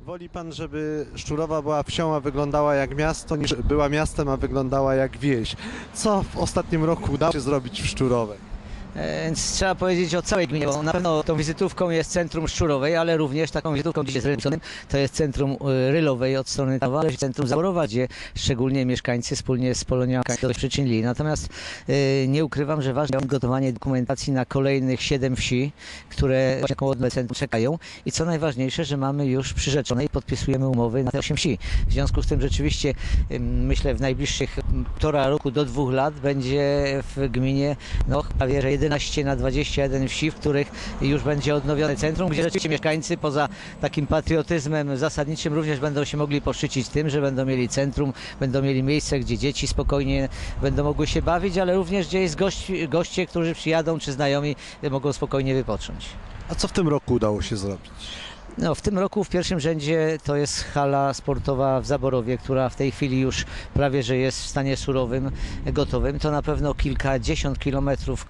Woli pan, żeby Szczurowa była wsią, a wyglądała jak miasto, niż była miastem, a wyglądała jak wieś. Co w ostatnim roku udało się zrobić w Szczurowej? E, Więc trzeba powiedzieć o całej gminie, bo na pewno tą wizytówką jest centrum Szczurowej, ale również taką wizytówką gdzie jest realizowanym, to jest centrum e, Rylowej od strony Tawa, ale centrum Zaborowa, gdzie szczególnie mieszkańcy wspólnie z Poloniakami do przyczynili. Natomiast e, nie ukrywam, że ważne jest gotowanie dokumentacji na kolejnych siedem wsi, które koło odnowe centrum czekają i co najważniejsze, że mamy już przyrzeczone i podpisujemy umowy na te osiem wsi. W związku z tym rzeczywiście myślę w najbliższych półtora roku do dwóch lat będzie w gminie no, prawie że 11 na 21 wsi, w których już będzie odnowione centrum, gdzie rzeczywiście mieszkańcy poza takim patriotyzmem zasadniczym również będą się mogli poszczycić tym, że będą mieli centrum, będą mieli miejsce, gdzie dzieci spokojnie będą mogły się bawić, ale również gdzie jest gości, goście, którzy przyjadą czy znajomi mogą spokojnie wypocząć. A co w tym roku udało się zrobić? No, w tym roku w pierwszym rzędzie to jest hala sportowa w Zaborowie, która w tej chwili już prawie że jest w stanie surowym, gotowym. To na pewno kilkadziesiąt kilometrów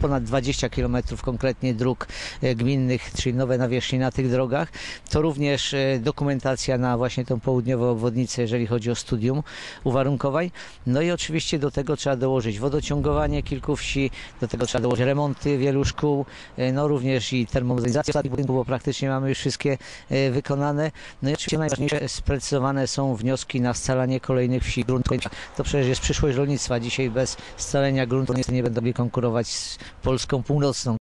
ponad 20 kilometrów konkretnie dróg e, gminnych, czyli nowe nawierzchnie na tych drogach. To również e, dokumentacja na właśnie tą południową obwodnicę, jeżeli chodzi o studium uwarunkowań. No i oczywiście do tego trzeba dołożyć wodociągowanie kilku wsi, do tego trzeba dołożyć remonty wielu szkół, e, no również i termomodernizację ostatnich budynków, bo praktycznie mamy już wszystkie wykonane. No i oczywiście najważniejsze, sprecyzowane są wnioski na scalanie kolejnych wsi gruntowych. To przecież jest przyszłość rolnictwa. Dzisiaj bez scalenia gruntu nie będą konkurować Polską Północną,